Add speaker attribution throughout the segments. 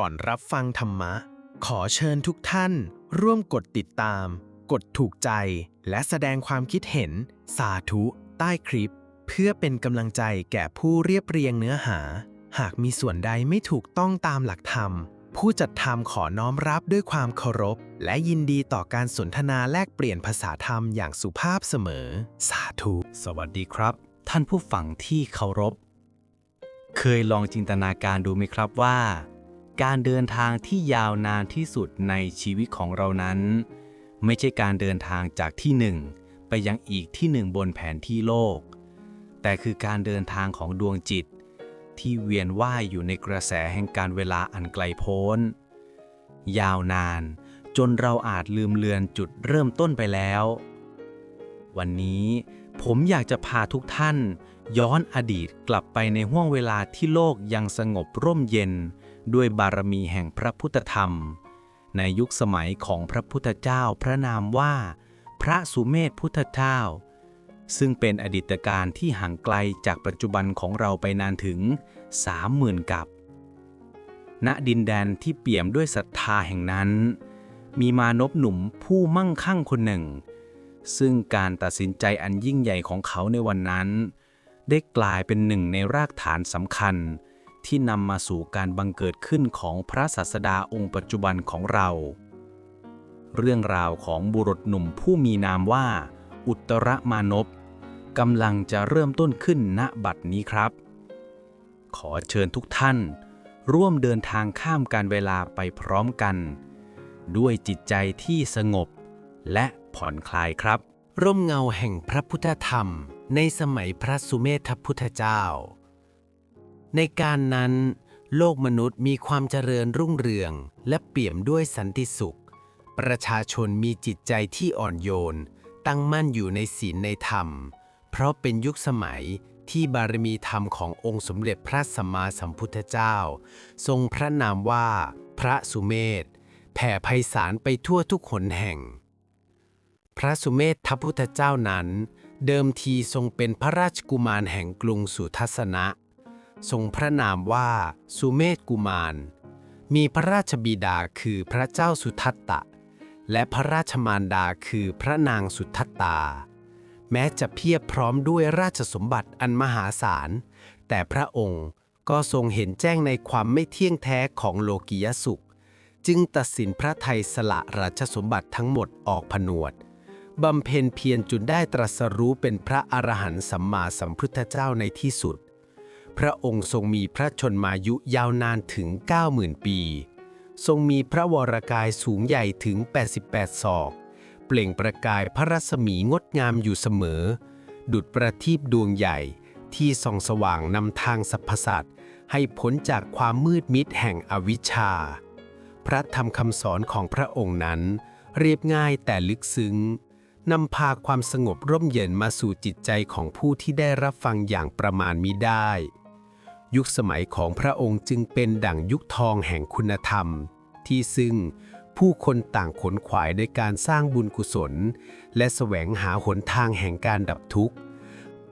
Speaker 1: ก่อนรับฟังธรรมะ ขอเชิญทุกท่าน ร่วมกดติดตาม กดถูกใจ และแสดงความคิดเห็น สาธุ ใต้คลิป เพื่อเป็นกำลังใจแก่ผู้เรียบเรียงเนื้อหา หากมีส่วนใดไม่ถูกต้องตามหลักธรรม ผู้จัดทำขอน้อมรับด้วยความเคารพ และยินดีต่อการสนทนาแลกเปลี่ยนภาษาธรรมอย่างสุภาพเสมอ สาธุ
Speaker 2: สวัสดีครับ ท่านผู้ฟังที่เคารพ เคยลองจินตนาการดูไหมครับว่า การเดินทางที่ยาวนานที่สุดในชีวิตของเรานั้น ไม่ใช่การเดินทางจากที่หนึ่งไปยังอีกที่หนึ่งบนแผนที่โลก แต่คือการเดินทางของดวงจิต ที่เวียนว่ายอยู่ในกระแสแห่งการเวลาอันไกลโพ้น ยาวนานจนเราอาจลืมเลือนจุดเริ่มต้นไปแล้ว วันนี้ผมอยากจะพาทุกท่าน ย้อนอดีตกลับไปในห้วงเวลาที่โลกยังสงบร่มเย็น ด้วยบารมีแห่งพระพุทธธรรม ในยุคสมัยของพระพุทธเจ้าพระนามว่า พระสุเมธพุทธเจ้า ซึ่งเป็นอดีตการที่ห่างไกลจากปัจจุบันของเราไปนานถึง30,000กับ ณดินแดนที่เปี่ยมด้วยศรัทธาแห่งนั้น มีมานพหนุ่มผู้มั่งคั่งคนหนึ่ง ซึ่งการตัดสินใจอันยิ่งใหญ่ของเขาในวันนั้น ได้กลายเป็นหนึ่งในรากฐานสำคัญ ที่นำมาสู่การบังเกิดขึ้นของพระศาสดาองค์ปัจจุบันของเรา เรื่องราวของบุรุษหนุ่มผู้มีนามว่า อุตรมานพกำลังจะเริ่มต้นขึ้นณบัดนี้ครับ ขอเชิญทุกท่าน ร่วมเดินทางข้ามการเวลาไปพร้อมกัน ด้วยจิตใจที่สงบ และผ่อนคลายครับ
Speaker 1: ร่มเงาแห่งพระพุทธธรรมในสมัยพระสุเมธพุทธเจ้า ในการนั้น โลกมนุษย์มีความเจริญรุ่งเรือง และเปี่ยมด้วยสันติสุข ประชาชนมีจิตใจที่อ่อนโยน ตั้งมั่นอยู่ในศีลในธรรม เพราะเป็นยุคสมัยที่บารมีธรรมขององค์สมเด็จพระสัมมาสัมพุทธเจ้า ทรงพระนามว่า พระสุเมธแผ่ไพศาลไปทั่วทุกหนแห่ง พระสุเมธทพุทธเจ้านั้น เดิมทีทรงเป็นพระราชกุมารแห่งกรุงสุทัศนะ ทรงพระนามว่าสุเมธกุมาร มีพระราชบิดาคือพระเจ้าสุทัตตะ และพระราชมารดาคือพระนางสุทัตตา แม้จะเพียบพร้อมด้วยราชสมบัติอันมหาศาล แต่พระองค์ก็ทรงเห็นแจ้งในความไม่เที่ยงแท้ของโลกิยสุข จึงตัดสินพระไทยสละราชสมบัติทั้งหมดออกผนวดบำเพ็ญเพียรจุดได้ตรัสรู้เป็นพระอรหันต์สัมมาสัมพุทธเจ้าในที่สุด พระองค์ทรงมีพระชนมายุยาวนานถึง 90,000 ปี ทรงมีพระวรากายสูงใหญ่ถึง 88 ศอก เปล่งประกายพระรัศมีงดงามอยู่เสมอ ดุจประทีปดวงใหญ่ที่ส่องสว่างนำทางสรรพสัตว์ให้พ้นจากความมืดมิดแห่งอวิชชา พระธรรมคำสอนของพระองค์นั้น เรียบง่ายแต่ลึกซึ้งนำพาความสงบร่มเย็นมาสู่จิตใจของผู้ที่ได้รับฟังอย่างประมาณมิได้ ยุคสมัยของพระองค์จึงเป็นดั่งยุคทองแห่งคุณธรรม ที่ซึ่งผู้คนต่างขนขวายในการสร้างบุญกุศล และแสวงหาหนทางแห่งการดับทุกข์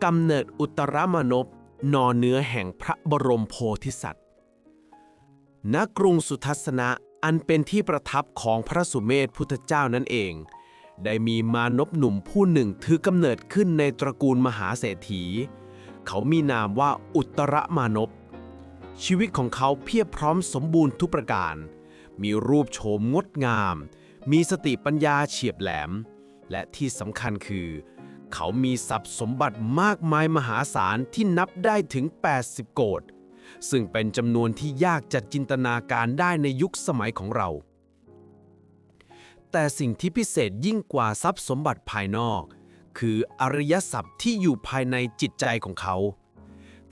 Speaker 1: กำเนิดอุตรมนพนอเนื้อแห่งพระบรมโพธิสัตว์ ณ กรุงสุทัศนะอันเป็นที่ประทับของพระสุเมธพุทธเจ้านั่นเอง ได้มีมานพหนุ่มผู้หนึ่งถือกำเนิดขึ้นในตระกูลมหาเศรษฐี เขามีนามว่าอุตรมานพชีวิตของเขาเพียบพร้อมสมบูรณ์ทุกประการ มีรูปโฉมงดงาม มีสติปัญญาเฉียบแหลม และที่สำคัญคือ เขามีทรัพย์สมบัติมากมายมหาศาลที่นับได้ถึง 80 โกดซึ่งเป็นจำนวนที่ยากจะจินตนาการได้ในยุคสมัยของเรา แต่สิ่งที่พิเศษยิ่งกว่าทรัพย์สมบัติภายนอก คืออริยทรัพย์ที่อยู่ภายในจิตใจของเขา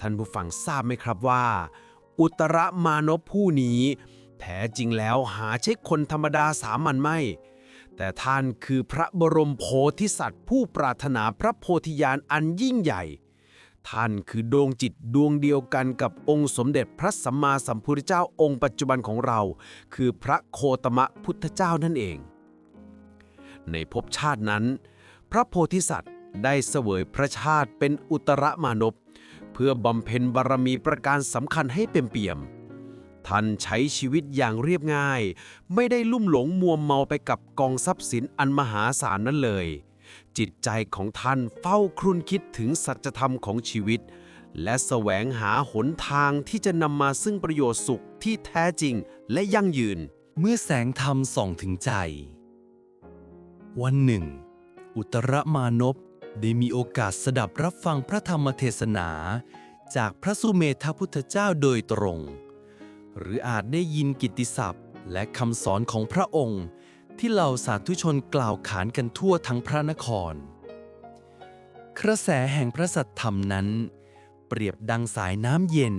Speaker 1: ท่านผู้ฟังทราบไหมครับว่า อุตรมานพผู้นี้ แท้จริงแล้วหาใช่คนธรรมดาสามัญไม่ แต่ท่านคือพระบรมโพธิสัตว์ ผู้ปรารถนาพระโพธิญาณอันยิ่งใหญ่ ท่านคือดวงจิตดวงเดียวกันกับองค์สมเด็จพระสัมมาสัมพุทธเจ้าองค์ปัจจุบันของเรา คือพระโคตมะพุทธเจ้านั่นเองในภพชาตินั้น พระโพธิสัตว์ได้เสวยพระชาติเป็นอุตรมานพเพื่อบำเพ็ญบารมีประการสำคัญให้เป็นเปี่ยมท
Speaker 3: ท่านใช้ชีวิตอย่างเรียบง่าย ไม่ได้ลุ่มหลงมัวเมาไปกับกองทรัพย์สินอันมหาศาลนั้นเลย จิตใจของท่านเฝ้าครุ่นคิดถึงสัจธรรมของชีวิต และแสวงหาหนทางที่จะนำมาซึ่งประโยชน์สุขที่แท้จริงและยั่งยืน
Speaker 4: เมื่อแสงธรรมส่องถึงใจ วันหนึ่ง อุตรมานพได้มีโอกาสสดับรับฟังพระธรรมเทศนา จากพระสุเมธพุทธเจ้าโดยตรง หรืออาจได้ยินกิตติศัพท์ และคำสอนของพระองค์ ที่เหล่าสาธุชนกล่าวขานกันทั่วทั้งพระนคร กระแสแห่งพระสัทธรรมนั้น เปรียบดังสายน้ำเย็น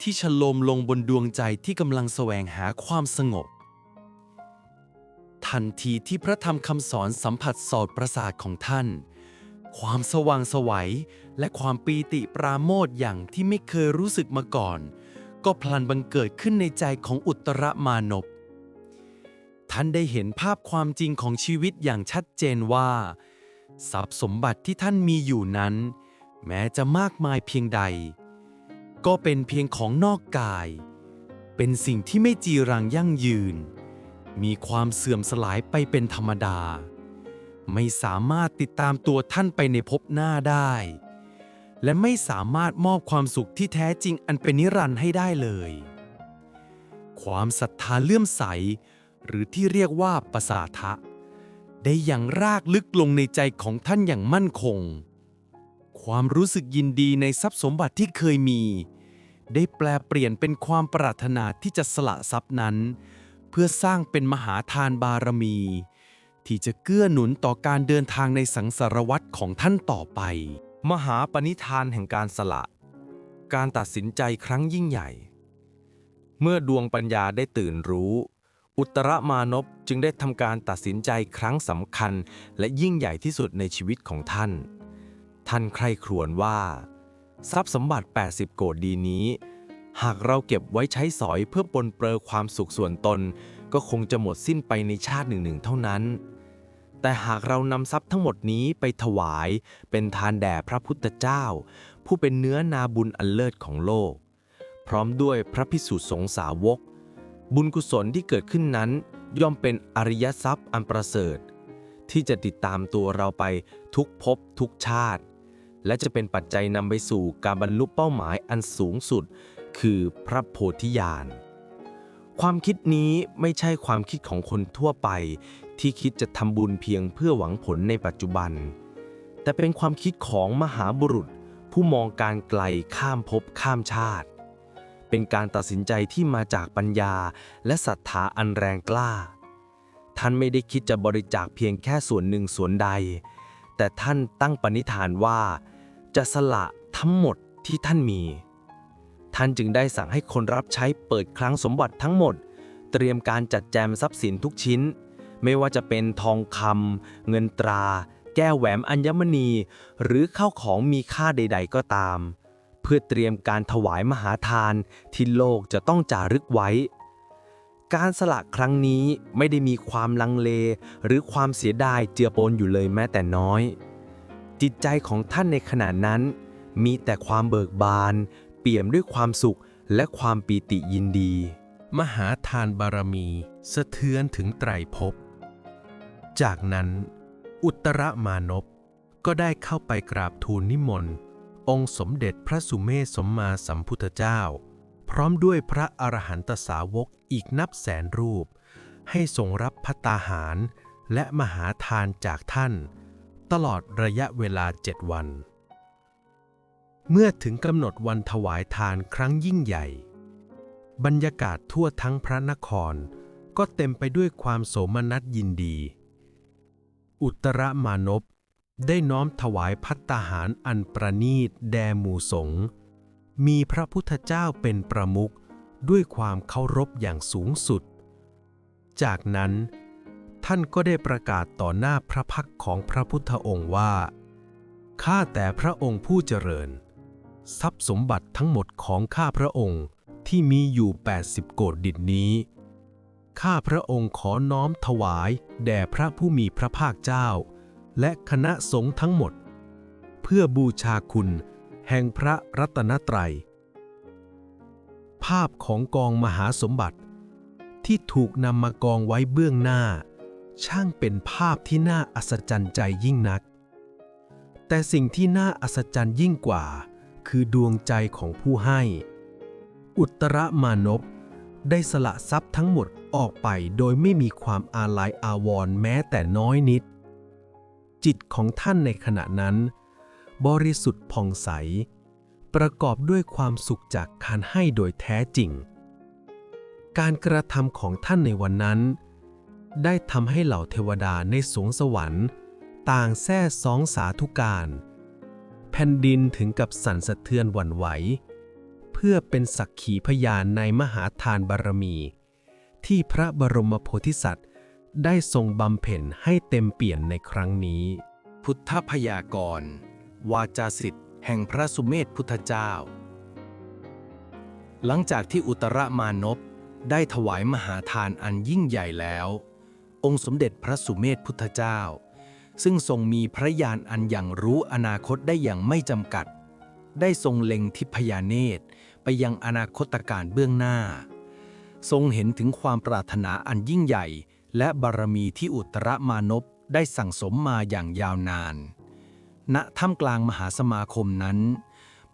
Speaker 4: ที่ฉลมลงบนดวงใจที่กำลังแสวงหาความสงบ ทันทีที่พระธรรมคำสอนสัมผัสสอดประสาทของท่าน ความสว่างสวัยและความปีติปราโมทอย่างที่ไม่เคยรู้สึกมาก่อน ก็พลันบังเกิดขึ้นในใจของอุตรมานพท่านได้เห็นภาพความจริงของชีวิตอย่างชัดเจนว่า ทรัพย์สมบัติที่ท่านมีอยู่นั้น แม้จะมากมายเพียงใด ก็เป็นเพียงของนอกกาย เป็นสิ่งที่ไม่จีรังยั่งยืน มีความเสื่อมสลายไปเป็นธรรมดา ไม่สามารถติดตามตัวท่านไปในภพหน้าได้ และไม่สามารถมอบความสุขที่แท้จริงอันเป็นนิรันดร์ให้ได้เลย ความศรัทธาเลื่อมใส หรือที่เรียกว่าประสาทะ ได้อย่างรากลึกลงในใจของท่านอย่างมั่นคง ความรู้สึกยินดีในทรัพย์สมบัติที่เคยมี ได้แปลเปลี่ยนเป็นความปรารถนาที่จะสละทรัพย์นั้น เพื่อสร้างเป็นมหาทานบารมี ที่จะเกื้อหนุนต่อการเดินทางในสังสารวัตรของท่านต่อไป
Speaker 2: มหาปณิธานแห่งการสละ การตัดสินใจครั้งยิ่งใหญ่ เมื่อดวงปัญญาได้ตื่นรู้ อุตรมานพจึงได้ทำการตัดสินใจครั้งสำคัญ และยิ่งใหญ่ที่สุดในชีวิตของท่าน ท่านใคร่ครวญว่า ทรัพย์สมบัติ 80 โกดดีนี้ หากเราเก็บไว้ใช้สอยเพื่อปลนเปลือความสุขส่วนตน ก็คงจะหมดสิ้นไปในชาติหนึ่งๆเท่านั้น แต่หากเรานำทรัพย์ทั้งหมดนี้ไปถวาย เป็นทานแด่พระพุทธเจ้า ผู้เป็นเนื้อนาบุญอันเลิศของโลก พร้อมด้วยพระพิสุสงสาวก บุญกุศลที่เกิดขึ้นนั้น ย่อมเป็นอริยทรัพย์อันประเสริฐ ที่จะติดตามตัวเราไปทุกภพทุกชาติ และจะเป็นปัจจัยนำไปสู่การบรรลุเป้าหมายอันสูงสุด คือพระโพธิญาณ ความคิดนี้ไม่ใช่ความคิดของคนทั่วไป ที่คิดจะทำบุญเพียงเพื่อหวังผลในปัจจุบัน แต่เป็นความคิดของมหาบุรุษผู้มองการไกลข้ามภพข้ามชาติ เป็นการตัดสินใจที่มาจากปัญญาและศรัทธาอันแรงกล้า ท่านไม่ได้คิดจะบริจาคเพียงแค่ส่วนหนึ่งส่วนใด แต่ท่านตั้งปณิธานว่า จะสละทั้งหมดที่ท่านมี ท่านจึงได้สั่งให้คนรับใช้เปิดคลังสมบัติทั้งหมด เตรียมการจัดแจมทรัพย์สินทุกชิ้น ไม่ว่าจะเป็นทองคำเงินตรา แก้วแหวนอัญมณี หรือข้าวของมีค่าใด ๆ ก็ตาม เพื่อเตรียมการถวายมหาทานที่โลกจะต้องจารึกไว้ การสละครั้งนี้ไม่ได้มีความลังเล หรือความเสียดายเจือปนอยู่เลยแม้แต่น้อย จิตใจของท่านในขณะนั้นมีแต่ความเบิกบาน เปี่ยมด้วยความสุขและความปีติยินดี
Speaker 1: มหาทานบารมีสะเทือนถึงไตรภพ จากนั้น อุตรมานพก็ได้เข้าไปกราบทูลนิมนต์ องค์สมเด็จพระสุเมธสมมาสัมพุทธเจ้า พร้อมด้วยพระอรหันตสาวกอีกนับแสนรูป ให้ทรงรับพัตตาหาร และมหาทานจากท่าน ตลอดระยะเวลาเจ็ดวัน เมื่อถึงกำหนดวันถวายทานครั้งยิ่งใหญ่ บรรยากาศทั่วทั้งพระนคร ก็เต็มไปด้วยความโสมนัสยินดี อุตรมานพได้น้อมถวายพัตตาหารอันประนีตแด่หมู่สงฆ์มีพระพุทธเจ้าเป็นประมุขด้วยความเคารพอย่างสูงสุด จากนั้นท่านก็ได้ประกาศต่อหน้าพระพักของพระพุทธองค์ว่า ข้าแต่พระองค์ผู้เจริญ ทรัพย์สมบัติทั้งหมดของข้าพระองค์ที่มีอยู่ 80 โกดดินนี้ ข้าพระองค์ขอน้อมถวายแด่พระผู้มีพระภาคเจ้า และคณะสงฆ์ทั้งหมด เพื่อบูชาคุณแห่งพระรัตนตรัย
Speaker 3: ภาพของกองมหาสมบัติ ที่ถูกนำมากองไว้เบื้องหน้า ช่างเป็นภาพที่น่าอัศจรรย์ใจยิ่งนัก แต่สิ่งที่น่าอัศจรรย์ยิ่งกว่า คือดวงใจของผู้ให้ อุตรมานพได้สละทรัพย์ทั้งหมดออกไปโดยไม่มีความอาลัยอาวรณ์แม้แต่น้อยนิด จิตของท่านในขณะนั้น บริสุทธิ์ผ่องใส ประกอบด้วยความสุขจากการให้โดยแท้จริง การกระทำของท่านในวันนั้น ได้ทำให้เหล่าเทวดาในสวงสวรรค์ ต่างแซ่สองสาธุการ แผ่นดินถึงกับสั่นสะเทือนหวั่นไหว เพื่อเป็นสักขีพยานในมหาทานบารมี ที่พระบรมโพธิสัตว์ ได้ทรงบำเพ็ญให้เต็มเปี่ยมในครั้งนี้
Speaker 1: พุทธพยากร วาจาสิทธิ์แห่งพระสุเมธพุทธเจ้า หลังจากที่อุตรมานพได้ถวายมหาทานอันยิ่งใหญ่แล้ว องค์สมเด็จพระสุเมธพุทธเจ้า ซึ่งทรงมีพระญาณอันอย่างรู้อนาคตได้อย่างไม่จำกัด ได้ทรงเล็งทิพยาเนตรไปยังอนาคตการเบื้องหน้า ทรงเห็นถึงความปรารถนาอันยิ่งใหญ่ และบารมีที่อุตรมานพได้สั่งสมมาอย่างยาวนานณถ้ำกลางมหาสมาคมนั้น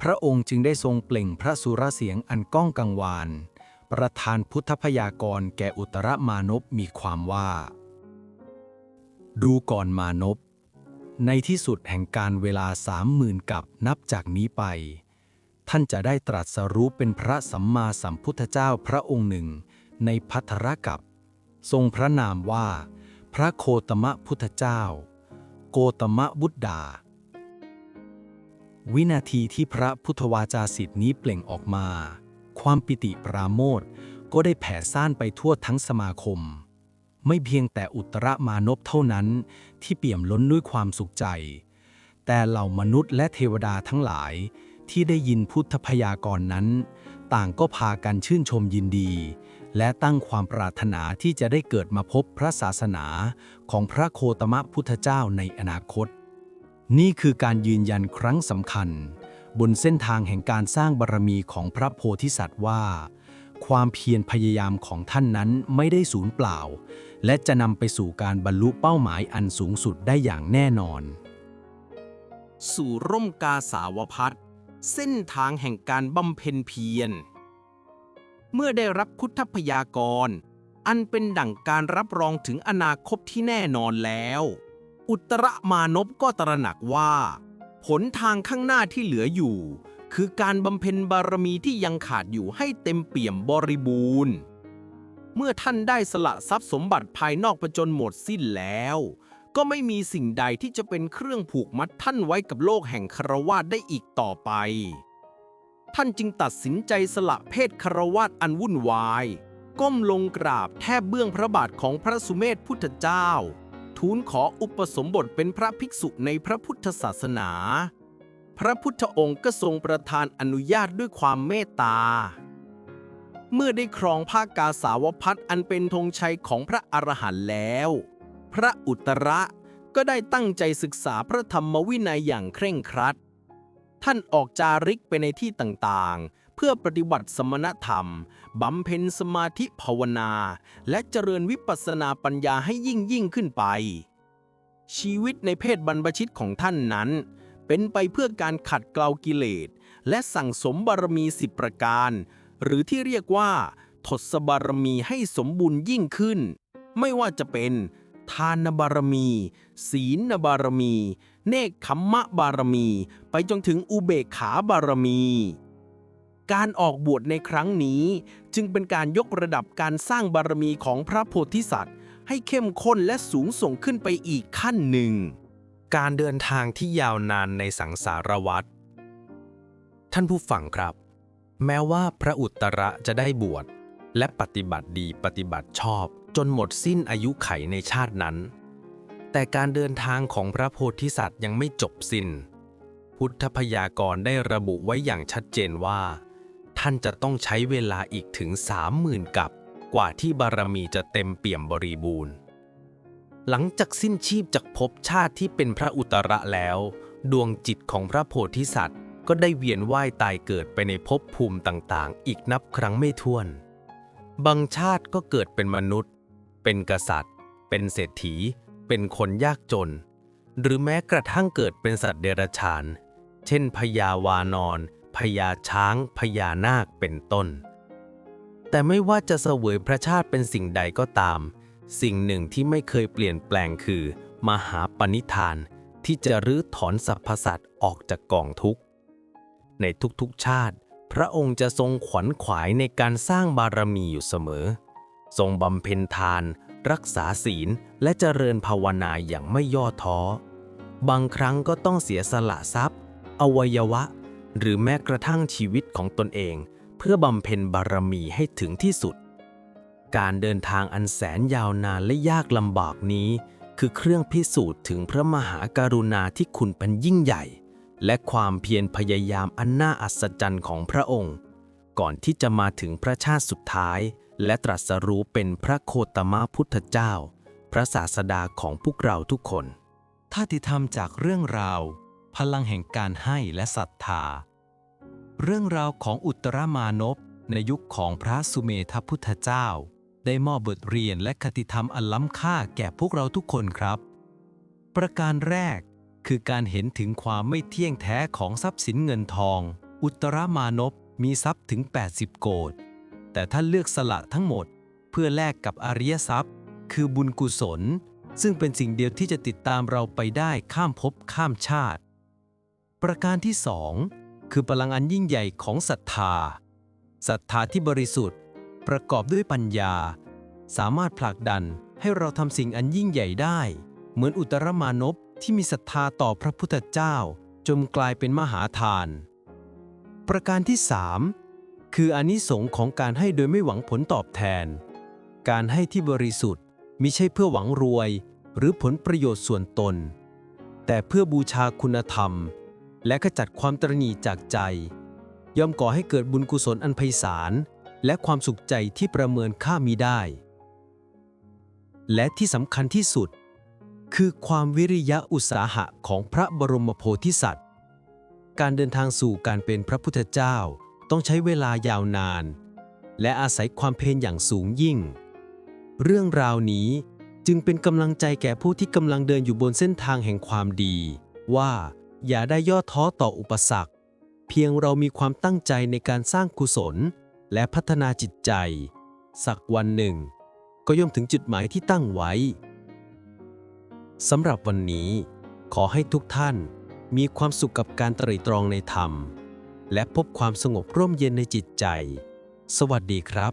Speaker 1: พระองค์จึงได้ทรงเปล่งพระสุรเสียงอันก้องกังวาน ประทานพุทธพยากรณ์แก่อุตรมานพมีความว่า ดูก่อนมานพในที่สุดแห่งการเวลาสามหมื่นกับนับจากนี้ไป ท่านจะได้ตรัสรู้เป็นพระสัมมาสัมพุทธเจ้าพระองค์หนึ่ง ในพัทธรกับ ทรงพระนามว่า พระโคตมะพุทธเจ้า โกตมะบุตดา วินาทีที่พระพุทธวาจาสิทธินี้เปล่งออกมา ความปิติปราโมทย์ก็ได้แผ่ซ่านไปทั่วทั้งสมาคม ไม่เพียงแต่อุตรมานพเท่านั้น ที่เปี่ยมล้นด้วยความสุขใจ แต่เหล่ามนุษย์และเทวดาทั้งหลายที่ได้ยินพุทธพยากรณ์นั้น ต่างก็พากันชื่นชมยินดี และตั้งความปรารถนาที่จะได้เกิดมาพบพระศาสนาของพระโคตมะพุทธเจ้าในอนาคต นี่คือการยืนยันครั้งสำคัญ บนเส้นทางแห่งการสร้างบารมีของพระโพธิสัตว์ว่า ความเพียรพยายามของท่านนั้นไม่ได้สูญเปล่า และจะนำไปสู่การบรรลุเป้าหมายอันสูงสุดได้อย่างแน่นอน
Speaker 5: สู่ร่มกาสาวพัฒน์เส้นทางแห่งการบำเพ็ญเพียร เมื่อได้รับพุทธพยากรณ์อันเป็นดั่งการรับรองถึงอนาคตที่แน่นอนแล้ว อุตรมานพก็ตระหนักว่า ผลทางข้างหน้าที่เหลืออยู่ คือการบำเพ็ญบารมีที่ยังขาดอยู่ให้เต็มเปี่ยมบริบูรณ์ เมื่อท่านได้สละทรัพย์สมบัติภายนอกประจนหมดสิ้นแล้ว ก็ไม่มีสิ่งใดที่จะเป็นเครื่องผูกมัดท่านไว้กับโลกแห่งคารวาสได้อีกต่อไป ท่านจึงตัดสินใจสละเพศคารวาสอันวุ่นวาย ก้มลงกราบแทบเบื้องพระบาทของพระสุเมธพุทธเจ้า ทูลขออุปสมบทเป็นพระภิกษุในพระพุทธศาสนา พระพุทธองค์ก็ทรงประทานอนุญาตด้วยความเมตตา เมื่อได้ครองผ้ากาสาวพัดอันเป็นธงชัยของพระอรหันต์แล้ว พระอุตระก็ได้ตั้งใจศึกษาพระธรรมวินัยอย่างเคร่งครัด ท่านออกจาริกไปในที่ต่างๆ เพื่อปฏิบัติสมณธรรม บำเพ็ญสมาธิภาวนา และเจริญวิปัสสนาปัญญาให้ยิ่งยิ่งขึ้นไป ชีวิตในเพศบรรพชิตของท่านนั้น เป็นไปเพื่อการขัดเกลากิเลส และสั่งสมบารมีสิบประการ หรือที่เรียกว่าทศบารมีให้สมบูรณ์ยิ่งขึ้น ไม่ว่าจะเป็น ทานบารมี ศีลบารมี เนคขมมะบารมี ไปจนถึงอุเบกขาบารมี การออกบวชในครั้งนี้จึงเป็นการยกระดับการสร้างบารมีของพระโพธิสัตว์ ให้เข้มข้นและสูงส่งขึ้นไปอีกขั้นหนึ่ง
Speaker 2: การเดินทางที่ยาวนานในสังสารวัฏท่านผู้ฟังครับ แม้ว่าพระอุตระจะได้บวชและปฏิบัติดีปฏิบัติชอบ จนหมดสิ้นอายุไขในชาตินั้น แต่การเดินทางของพระโพธิสัตว์ยังไม่จบสิ้น พุทธพยากรณ์ได้ระบุไว้อย่างชัดเจนว่า ท่านจะต้องใช้เวลาอีกถึงสามหมื่นกับกว่าที่บารมีจะเต็มเปี่ยมบริบูรณ์ หลังจากสิ้นชีพจากภพชาติที่เป็นพระอุตระแล้ว ดวงจิตของพระโพธิสัตว์
Speaker 1: ก็ได้เวียนว่ายตายเกิดไปในภพภูมิต่างๆ อีกนับครั้งไม่ถ้วน บางชาติก็เกิดเป็นมนุษย์ เป็นกษัตริย์ เป็นเศรษฐี เป็นคนยากจน หรือแม้กระทั่งเกิดเป็นสัตว์เดรัจฉาน เช่นพญาวานอนพญาช้างพญานาคเป็นต้น แต่ไม่ว่าจะเสวยพระชาติเป็นสิ่งใดก็ตาม สิ่งหนึ่งที่ไม่เคยเปลี่ยนแปลงคือ มหาปณิธานที่จะรื้อถอนสรรพสัตว์ออกจากกองทุกข์ ในทุกๆชาติ พระองค์จะทรงขวัญขวายในการสร้างบารมีอยู่เสมอ ทรงบำเพ็ญทาน รักษาศีลและเจริญภาวนาอย่างไม่ย่อท้อ บางครั้งก็ต้องเสียสละทรัพย์ อวัยวะ หรือแม้กระทั่งชีวิตของตนเอง เพื่อบำเพ็ญบารมีให้ถึงที่สุด การเดินทางอันแสนยาวนานและยากลำบากนี้ คือเครื่องพิสูจน์ถึงพระมหากรุณาที่คุณเป็นยิ่งใหญ่ และความเพียรพยายามอันน่าอัศจรรย์ของพระองค์ ก่อนที่จะมาถึงพระชาติสุดท้าย และตรัสรู้เป็นพระโคตมพุทธเจ้า พระศาสดาของพวกเราทุกคน
Speaker 2: ท่าติธรรมจากเรื่องราว พลังแห่งการให้และศรัทธา เรื่องราวของอุตรมานพในยุคของพระสุเมธพุทธเจ้า ได้มอบบทเรียนและคติธรรมอันล้ำค่าแก่พวกเราทุกคนครับ ประการแรก คือการเห็นถึงความไม่เที่ยงแท้ของทรัพย์สินเงินทอง อุตรมานพมีทรัพย์ถึง 80 โกดแต่ท่านเลือกสละทั้งหมด เพื่อแลกกับอริยทรัพย์ คือบุญกุศล ซึ่งเป็นสิ่งเดียวที่จะติดตามเราไปได้ข้ามภพข้ามชาติ ประการที่สองคือพลังอันยิ่งใหญ่ของศรัทธาศรัทธาที่บริสุทธิ์ ประกอบด้วยปัญญา สามารถผลักดันให้เราทำสิ่งอันยิ่งใหญ่ได้ เหมือนอุตรมานพ ที่มีศรัทธาต่อพระพุทธเจ้าจนกลายเป็นมหาทาน ประการที่สามคืออานิสงส์ของการให้โดยไม่หวังผลตอบแทน การให้ที่บริสุทธิ์มิใช่เพื่อหวังรวย หรือผลประโยชน์ส่วนตน แต่เพื่อบูชาคุณธรรม และขจัดความตรณีจากใจ ย่อมก่อให้เกิดบุญกุศลอันไพศาลและความสุขใจที่ประเมินค่ามีได้ และที่สำคัญที่สุด คือความวิริยะอุตสาหะของพระบรมโพธิสัตว์ การเดินทางสู่การเป็นพระพุทธเจ้าต้องใช้เวลายาวนาน และอาศัยความเพียรอย่างสูงยิ่ง เรื่องราวนี้จึงเป็นกำลังใจแก่ผู้ที่กำลังเดินอยู่บนเส้นทางแห่งความดี ว่าอย่าได้ย่อท้อต่ออุปสรรค เพียงเรามีความตั้งใจในการสร้างกุศล และพัฒนาจิตใจ สักวันหนึ่ง ก็ย่อมถึงจุดหมายที่ตั้งไว้ สำหรับวันนี้ ขอให้ทุกท่านมีความสุขกับการตรีตรองในธรรม และพบความสงบร่มเย็นในจิตใจ สวัสดีครับ